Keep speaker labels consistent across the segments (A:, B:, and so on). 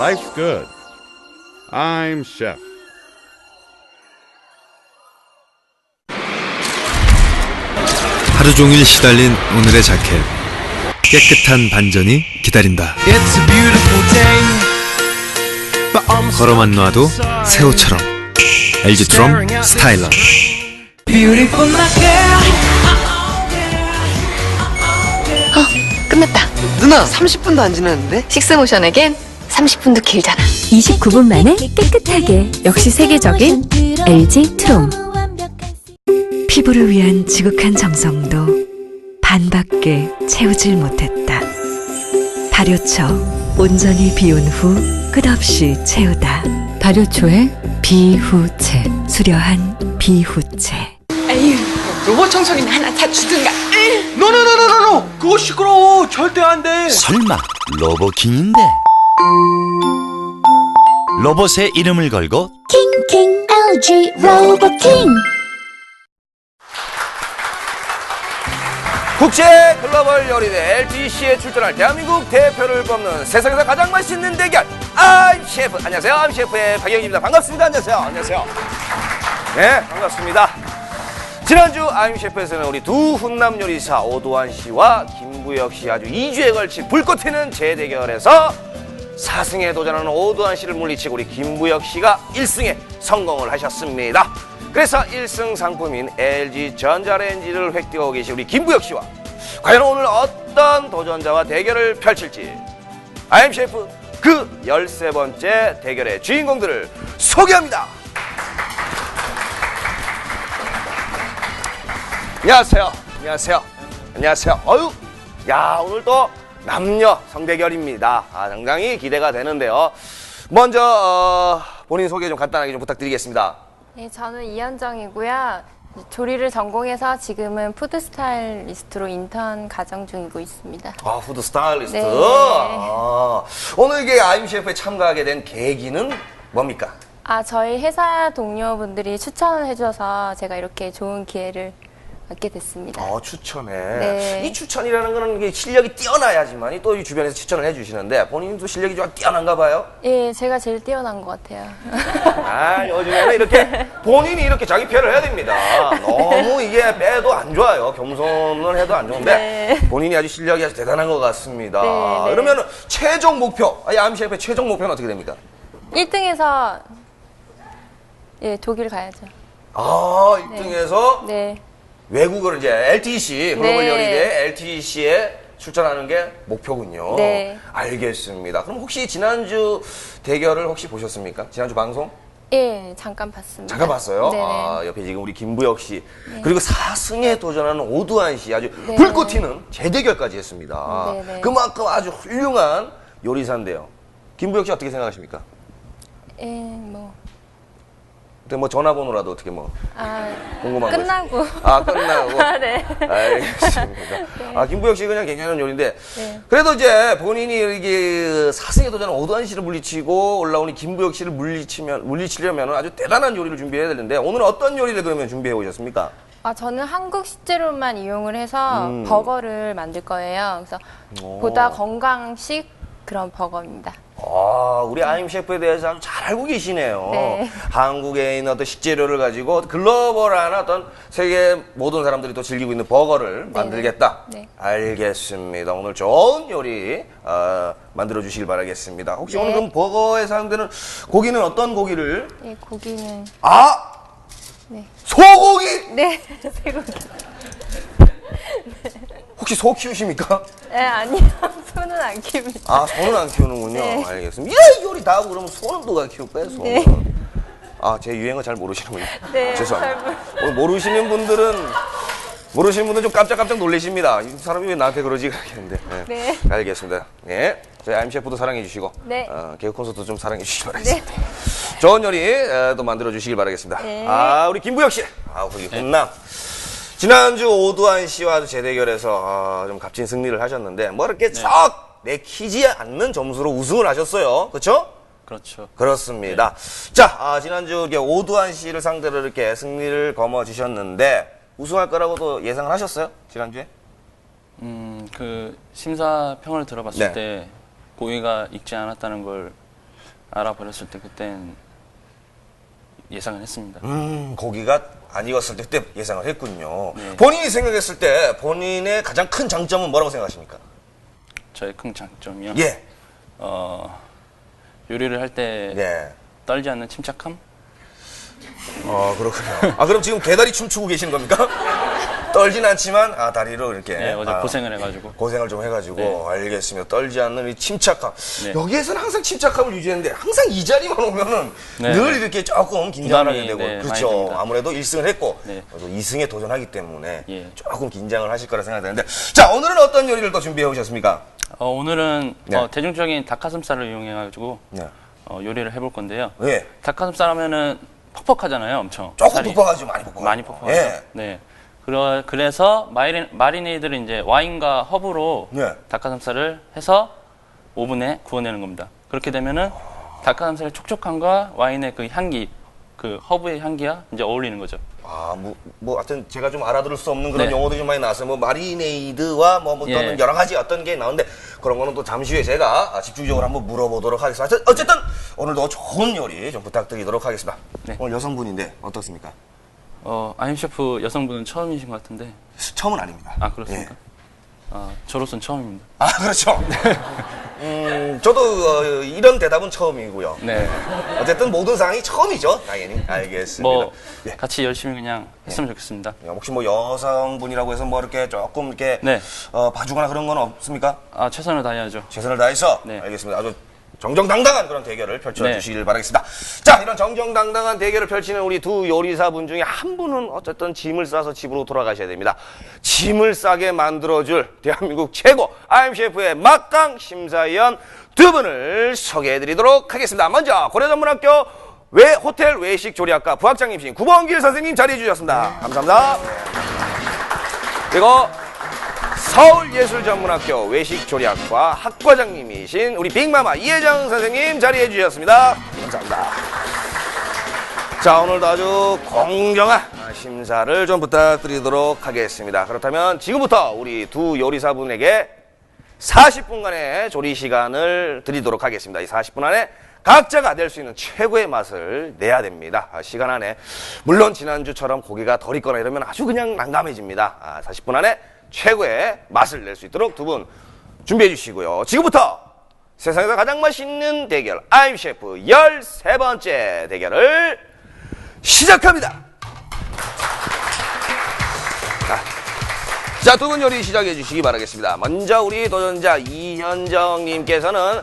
A: Life's good. I'm Chef.
B: 하루 종일 시달린 오늘의 자켓 깨끗한 반전이 기다린다
C: It's a beautiful day. But I'm
B: 걸어만 놔도 새 옷처럼 LG 트롬 스타일러
C: beautiful my girl.
D: 끝났다.
E: 누나 30분도 안 지났는데?
D: 식스모션에겐 30분도 길잖아.
F: 29분 만에 깨끗하게 역시 세계적인 LG 트롬 피부를 위한 지극한 정성도 반밖에 채우질 못했다. 발효처 온전히 비운 후 끝없이 채우다. 발효초의 비후채 수려한 비후채
E: 로봇 청소기는 하나 사주든가.
C: 노노노노노노 그거 시끄러워. 절대 안 돼.
G: 설마 로보킹인데? 로봇의 이름을 걸고
F: 킹 LG 로보킹
H: 국제 글로벌 요리대 LTC에 출전할 대한민국 대표를 뽑는 세상에서 가장 맛있는 대결. 아임 셰프 안녕하세요. 아임 셰프의 박영입니다. 반갑습니다. 안녕하세요. 안녕하세요. 네 반갑습니다. 지난주 아임 셰프에서는 우리 두 훈남 요리사 오도환 씨와 김부혁 씨 아주 2주에 걸친 불꽃 튀는 재대결에서 4승에 도전하는 오도환 씨를 물리치고 우리 김부혁 씨가 1승에 성공을 하셨습니다. 그래서 1승 상품인 LG 전자레인지를 획득하고 계신 우리 김부혁 씨와 과연 오늘 어떤 도전자와 대결을 펼칠지 아임 셰프 그 13번째 대결의 주인공들을 소개합니다. 안녕하세요. 안녕하세요. 안녕하세요. 어유, 야 오늘 또 남녀 성대결입니다. 아, 상당히 기대가 되는데요. 먼저 어, 본인 소개 좀 간단하게 좀 부탁드리겠습니다.
I: 네, 저는 이현정이고요. 조리를 전공해서 지금은 푸드 스타일리스트로 인턴 과정 중이고 있습니다.
H: 아, 푸드 스타일리스트.
I: 네.
H: 아, 오늘 이게 아임 셰프에 참가하게 된 계기는 뭡니까?
I: 아, 저희 회사 동료분들이 추천을 해주셔서 제가 이렇게 좋은 기회를 얻게 됐습니다.
H: 어, 추천에.
I: 네.
H: 이 추천이라는 거는 실력이 뛰어나야지만 또 이 주변에서 추천을 해주시는데 본인도 실력이 좀 뛰어난가 봐요.
I: 예, 제가 제일 뛰어난 것 같아요.
H: 아, 요즘에는 이렇게 본인이 이렇게 자기 표현을 해야 됩니다. 너무 이게 빼도 안 좋아요. 겸손을 해도 안 좋은데
I: 네.
H: 본인이 아주 실력이 아주 대단한 것 같습니다.
I: 네, 네.
H: 그러면 최종 목표, 아, 암 셰프의 최종 목표는 어떻게 됩니까?
I: 1등에서 예, 독일 가야죠.
H: 아, 1등에서
I: 네.
H: 외국을 이제 LTC 글로벌
I: 네.
H: 요리대 LTC에 출전하는 게 목표군요.
I: 네.
H: 알겠습니다. 그럼 혹시 지난주 대결을 혹시 보셨습니까? 지난주 방송?
I: 예, 잠깐 봤습니다.
H: 잠깐 봤어요.
I: 네네.
H: 아, 옆에 지금 우리 김부혁 씨 그리고 4승에 도전하는 오두환 씨 아주
I: 네.
H: 불꽃 튀는 재대결까지 했습니다.
I: 네네.
H: 그만큼 아주 훌륭한 요리사인데요. 김부혁 씨 어떻게 생각하십니까?
I: 예, 뭐.
H: 근데 뭐 전화번호라도 어떻게 뭐
I: 아,
H: 궁금한 거
I: 끝나고.
H: 있어요? 아 끝나고.
I: 아, 네.
H: 알겠습니다. 아 김부혁 씨 그냥 괜찮은 요리인데
I: 네.
H: 그래도 이제 본인이 이게 사승에 도전한 오도환 씨를 물리치고 올라오는 김부혁 씨를 물리치면 물리치려면 아주 대단한 요리를 준비해야 되는데 오늘 어떤 요리를 그러면 준비해 오셨습니까?
I: 아, 저는 한국 식재료만 이용을 해서
H: 음.
I: 버거를 만들 거예요. 그래서 보다 건강식 그런 버거입니다.
H: 아, 우리 아임 셰프에 대해서 아주 잘 알고 계시네요.
I: 네.
H: 한국에 있는 어떤 식재료를 가지고 글로벌한 어떤 세계 모든 사람들이 또 즐기고 있는 버거를 만들겠다.
I: 네.
H: 알겠습니다. 오늘 좋은 요리 어, 만들어 주시길 바라겠습니다. 혹시
I: 네.
H: 오늘 그럼 버거에 사용되는 고기는 어떤 고기를?
I: 예, 고기는
H: 아,
I: 네.
H: 소고기.
I: 네, 쇠고기.
H: 혹시 소 키우십니까?
I: 네, 아니요. 손은 안 키웁니다.
H: 아, 소는 안 키우는군요.
I: 네.
H: 알겠습니다. 이런 요리 다 하고 그러면 소는 누가 키울까요? 소는.
I: 네.
H: 아, 제 유행어 잘 모르시는군요.
I: 네,
H: 죄송합니다.
I: 잘
H: 오늘 모르시는 분들은 모르시는 분들은 좀 깜짝깜짝 놀라십니다. 이 사람이 왜 나한테 그러지? 그러겠는데. 네.
I: 네.
H: 알겠습니다. 예. 저희 셰프도 사랑해 주시고,
I: 네.
H: 어, 개그 콘서트 좀 사랑해 주시기 바라겠습니다. 좋은 요리 어, 또 만들어 주시길 바라겠습니다.
I: 네.
H: 아, 우리 김부혁 씨. 아, 우리 훈남. 지난주 오두환 씨와 재대결에서 아, 좀 값진 승리를 하셨는데 뭐 이렇게 썩 내키지 않는 점수로 우승을 하셨어요. 그렇죠?
J: 그렇죠.
H: 그렇습니다. 자, 아, 지난주 오두환 씨를 상대로 이렇게 승리를 거머쥐셨는데 우승할 거라고도 예상을 하셨어요? 지난주에?
J: 음, 그 심사평을 들어봤을
H: 네.
J: 때 고의가 익지 않았다는 걸 알아버렸을 때 그땐 예상을 했습니다.
H: 음, 고기가 안 익었을 때 그때 예상을 했군요.
J: 네.
H: 본인이 생각했을 때 본인의 가장 큰 장점은 뭐라고 생각하십니까?
J: 저의 큰 장점이요.
H: 예.
J: 어, 요리를 할 때
H: 예.
J: 떨지 않는 침착함?
H: 어, 그렇군요. 아, 그럼 지금 개다리 춤추고 계시는 겁니까? 떨진 않지만, 아, 다리로 이렇게.
J: 네, 어제
H: 아,
J: 고생을 해가지고.
H: 고생을 좀 해가지고,
J: 네.
H: 알겠습니다. 떨지 않는 이 침착함.
J: 네.
H: 여기에서는 항상 침착함을 유지했는데, 항상 이 자리만 오면은
J: 네,
H: 늘
J: 네.
H: 이렇게 조금 긴장하게 되고,
J: 네,
H: 그렇죠. 아무래도 1승을 했고,
J: 네.
H: 또 2승에 도전하기 때문에
J: 예.
H: 조금 긴장을 하실 거라 생각되는데, 자, 오늘은 어떤 요리를 또 준비해 오셨습니까?
J: 어, 오늘은
H: 네.
J: 어, 대중적인 닭가슴살을 이용해가지고
H: 네.
J: 어, 요리를 해볼 건데요.
H: 예.
J: 닭가슴살 하면은 퍽퍽하잖아요, 엄청.
H: 조금
J: 살이.
H: 뻑뻑하죠, 많이 뻑뻑하죠.
J: 많이 퍽퍽하죠.
H: 예.
J: 네. 그러, 그래서 마리, 마리네이드를 이제 와인과 허브로
H: 예.
J: 닭가슴살을 해서 오븐에 구워내는 겁니다. 그렇게 되면은 닭가슴살의 촉촉함과 와인의 그 향기, 그 허브의 향기가 이제 어울리는 거죠.
H: 아, 뭐, 뭐, 하여튼 제가 좀 알아들을 수 없는 그런
J: 네.
H: 용어들이 좀 많이 나왔어요. 뭐, 마리네이드와 뭐, 뭐 또는
J: 예.
H: 여러 가지 어떤 게 나오는데, 그런 거는 또 잠시 후에 제가 아, 집중적으로 한번 물어보도록 하겠습니다. 어쨌든, 오늘도 좋은 요리 좀 부탁드리도록 하겠습니다.
J: 네.
H: 오늘 여성분인데, 어떻습니까?
J: 어, 아임 셰프 여성분은 처음이신 것 같은데.
H: 처음은 아닙니다.
J: 아, 그렇습니까?
H: 예.
J: 아, 저로서는 처음입니다.
H: 아, 그렇죠. 음, 저도 어, 이런 대답은 처음이고요.
J: 네.
H: 어쨌든 모든 상황이 처음이죠. 당연히. 알겠습니다.
J: 뭐,
H: 예.
J: 같이 열심히 그냥 했으면 좋겠습니다.
H: 혹시 뭐 여성분이라고 해서 뭐 이렇게 조금 이렇게
J: 네.
H: 어, 봐주거나 그런 건 없습니까?
J: 아, 최선을 다해야죠.
H: 최선을 다해서
J: 네.
H: 알겠습니다. 아주 정정당당한 그런 대결을 펼쳐주시길 바라겠습니다. 자, 이런 정정당당한 대결을 펼치는 우리 두 요리사분 중에 한 분은 어쨌든 짐을 싸서 집으로 돌아가셔야 됩니다. 짐을 싸게 만들어줄 대한민국 최고 아임셰프의 막강 심사위원 두 분을 소개해드리도록 하겠습니다. 먼저 고려전문학교 외 호텔 외식 조리학과 부학장님이신 구범길 선생님 자리해 주셨습니다. 감사합니다. 그리고 서울예술전문학교 외식조리학과 학과장님이신 우리 빅마마 이혜정 선생님 자리해 주셨습니다. 감사합니다. 자, 오늘도 아주 공정한 심사를 좀 부탁드리도록 하겠습니다. 그렇다면 지금부터 우리 두 요리사분에게 40분간의 조리 시간을 드리도록 하겠습니다. 이 40분 안에 각자가 낼 수 있는 최고의 맛을 내야 됩니다. 아, 시간 안에. 물론 지난주처럼 고기가 덜 익거나 이러면 아주 그냥 난감해집니다. 아, 40분 안에 최고의 맛을 낼 수 있도록 두 분 준비해 주시고요. 지금부터 세상에서 가장 맛있는 대결, 아임 셰프 13번째 대결을 시작합니다. 자, 두 분 요리 시작해 주시기 바라겠습니다. 먼저 우리 도전자 이현정님께서는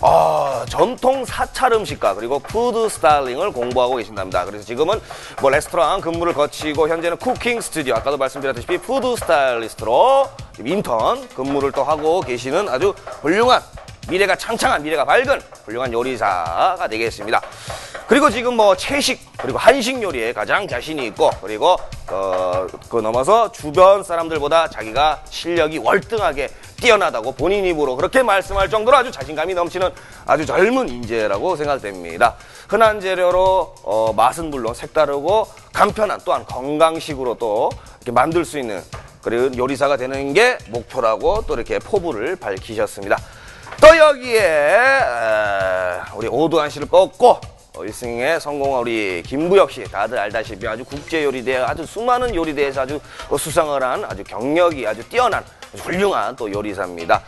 H: 어, 전통 사찰 음식과 그리고 푸드 스타일링을 공부하고 계신답니다. 그래서 지금은 뭐 레스토랑 근무를 거치고 현재는 쿠킹 스튜디오 아까도 말씀드렸다시피 푸드 스타일리스트로 인턴 근무를 또 하고 계시는 아주 훌륭한 미래가 창창한 미래가 밝은 훌륭한 요리사가 되겠습니다. 그리고 지금 뭐 채식 그리고 한식 요리에 가장 자신이 있고 그리고 어, 그 넘어서 주변 사람들보다 자기가 실력이 월등하게 뛰어나다고 본인 입으로 그렇게 말씀할 정도로 아주 자신감이 넘치는 아주 젊은 인재라고 생각됩니다. 흔한 재료로 어, 맛은 물론 색다르고 간편한 또한 건강식으로 또 이렇게 만들 수 있는 그리고 요리사가 되는 게 목표라고 또 이렇게 포부를 밝히셨습니다. 또 여기에 에, 우리 오두환 씨를 꺾고 어, 1승에 성공한 우리 김부혁 씨 다들 알다시피 아주 국제 요리대에 아주 수많은 요리대에서 아주 어, 수상을 한 아주 경력이 아주 뛰어난 훌륭한 또 요리사입니다.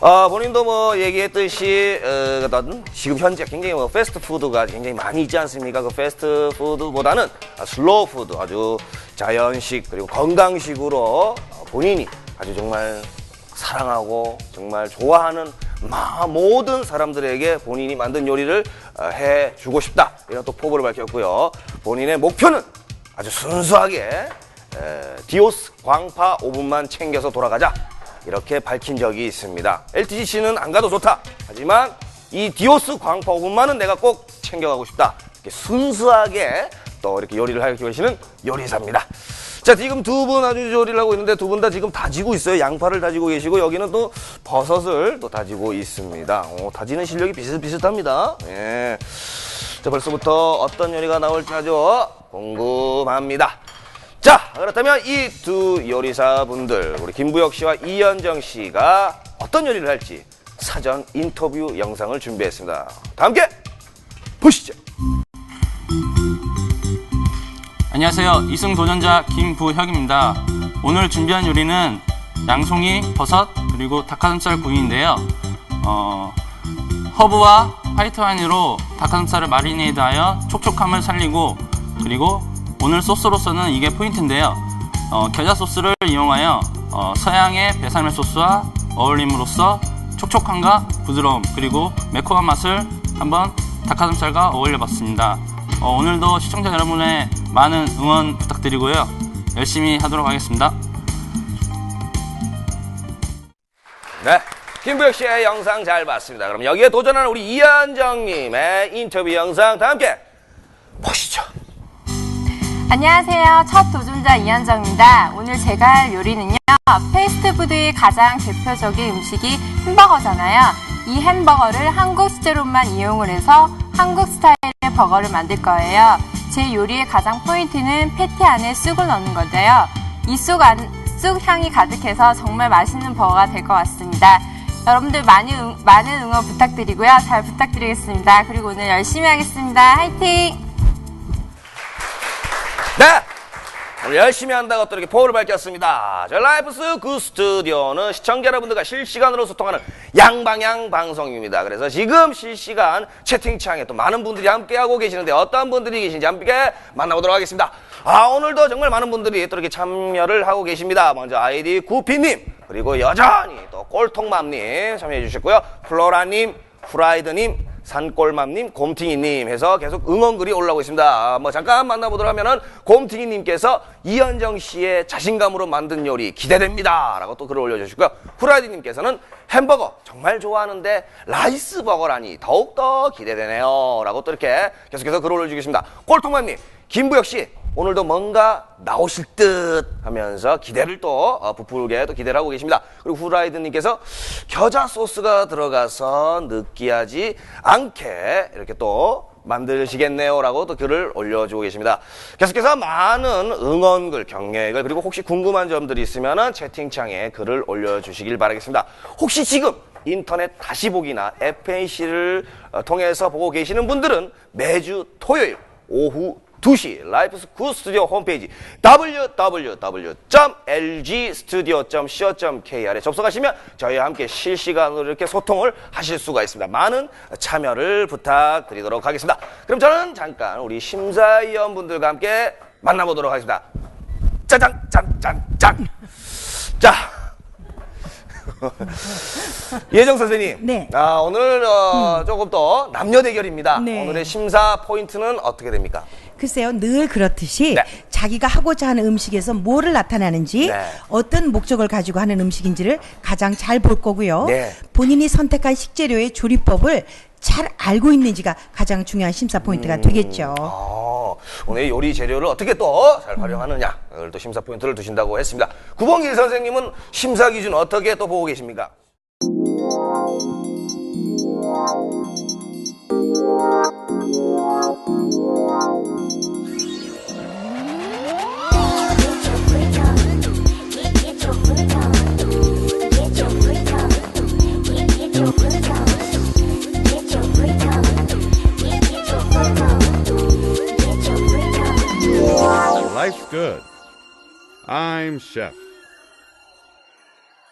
H: 어, 본인도 뭐 얘기했듯이 어, 지금 현재 굉장히 뭐 패스트푸드가 굉장히 많이 있지 않습니까? 그 패스트푸드보다는 슬로우 푸드 아주 자연식 그리고 건강식으로 어, 본인이 아주 정말 사랑하고 정말 좋아하는 마- 모든 사람들에게 본인이 만든 요리를 어, 해주고 싶다 이런 또 포부를 밝혔고요. 본인의 목표는 아주 순수하게 에, 디오스 광파 5분만 챙겨서 돌아가자 이렇게 밝힌 적이 있습니다. LTGC는 안 가도 좋다. 하지만 이 디오스 광파 5분만은 내가 꼭 챙겨가고 싶다. 이렇게 순수하게 또 이렇게 요리를 하고 계시는 요리사입니다. 자, 지금 두 분 아주 조리를 하고 있는데 두 분 다 지금 다지고 있어요. 양파를 다지고 계시고 여기는 또 버섯을 또 다지고 있습니다. 오, 다지는 실력이 비슷비슷합니다. 예. 자, 벌써부터 어떤 요리가 나올지 아주 궁금합니다. 자, 그렇다면 이 두 요리사분들, 우리 김부혁 씨와 이현정 씨가 어떤 요리를 할지 사전 인터뷰 영상을 준비했습니다. 다 함께 보시죠.
J: 안녕하세요. 이승 도전자 김부혁입니다. 오늘 준비한 요리는 양송이, 버섯, 그리고 닭가슴살 구이인데요. 어, 허브와 화이트 와인으로 닭가슴살을 마리네이드하여 촉촉함을 살리고 그리고 오늘 소스로서는 이게 포인트인데요. 어, 겨자 소스를 이용하여 어, 서양의 베사멜 소스와 어울림으로써 촉촉함과 부드러움 그리고 매콤한 맛을 한번 닭가슴살과 어울려봤습니다. 어, 오늘도 시청자 여러분의 많은 응원 부탁드리고요. 열심히 하도록 하겠습니다.
H: 네. 김부혁 씨의 영상 잘 봤습니다. 그럼 여기에 도전하는 우리 이한정님의 인터뷰 영상 다 함께 보시죠.
I: 안녕하세요. 첫 도전자 이현정입니다. 오늘 제가 할 요리는요. 패스트푸드의 가장 대표적인 음식이 햄버거잖아요. 이 햄버거를 한국 식재료만 이용을 해서 한국 스타일의 버거를 만들 거예요. 제 요리의 가장 포인트는 패티 안에 쑥을 넣는 건데요. 이 쑥 안, 쑥 향이 가득해서 정말 맛있는 버거가 될 것 같습니다. 여러분들 많이 응- 많은 응원 부탁드리고요. 잘 부탁드리겠습니다. 그리고 오늘 열심히 하겠습니다. 화이팅!
H: 네. 오늘 열심히 한다고 또 이렇게 포부를 밝혔습니다. 저희 라이프스 그 스튜디오는 시청자 여러분들과 실시간으로 소통하는 양방향 방송입니다. 그래서 지금 실시간 채팅창에 또 많은 분들이 함께하고 계시는데 어떤 분들이 계신지 함께 만나보도록 하겠습니다. 아, 오늘도 정말 많은 분들이 또 이렇게 참여를 하고 계십니다. 먼저 아이디 구피님, 그리고 여전히 또 꼴통맘님 참여해 주셨고요. 플로라님, 후라이드님, 산골맘님, 곰팅이님 해서 계속 응원글이 올라오고 있습니다. 아, 뭐 잠깐 만나보도록 하면은 곰팅이님께서 이현정 씨의 자신감으로 만든 요리 기대됩니다. 라고 또 글을 올려주시고요. 후라이드님께서는 햄버거 정말 좋아하는데 라이스 버거라니 더욱더 기대되네요. 라고 또 이렇게 계속해서 글을 올려주겠습니다. 꼴통맘님, 김부혁 씨, 오늘도 뭔가 나오실 듯 하면서 기대를 또 어, 부풀게 또 기대를 하고 계십니다. 그리고 후라이드님께서 겨자 소스가 들어가서 느끼하지 않게 이렇게 또 만드시겠네요 라고 또 글을 올려주고 계십니다. 계속해서 많은 응원글, 경례글 그리고 혹시 궁금한 점들이 있으면 채팅창에 글을 올려주시길 바라겠습니다. 혹시 지금 인터넷 다시 보기나 FNC를 어, 통해서 보고 계시는 분들은 매주 토요일 오후 2시 라이프스 구 스튜디오 홈페이지 www.lgstudio.co.kr에 접속하시면 저희와 함께 실시간으로 이렇게 소통을 하실 수가 있습니다. 많은 참여를 부탁드리도록 하겠습니다. 그럼 저는 잠깐 우리 심사위원분들과 함께 만나보도록 하겠습니다. 짜장 짠짠 짠 자 예정 선생님.
K: 네.
H: 아, 오늘 어, 조금 더 남녀 대결입니다.
K: 네.
H: 오늘의 심사 포인트는 어떻게 됩니까?
K: 글쎄요, 늘 그렇듯이
H: 네.
K: 자기가 하고자 하는 음식에서 뭐를 나타내는지
H: 네.
K: 어떤 목적을 가지고 하는 음식인지를 가장 잘 볼 거고요.
H: 네.
K: 본인이 선택한 식재료의 조리법을 잘 알고 있는지가 가장 중요한 심사 포인트가 되겠죠.
H: 아, 오늘 요리 재료를 어떻게 또 잘 활용하느냐. 오늘 또 심사 포인트를 두신다고 했습니다. 구봉길 선생님은 심사 기준 어떻게 또 보고 계십니까?
A: Chef.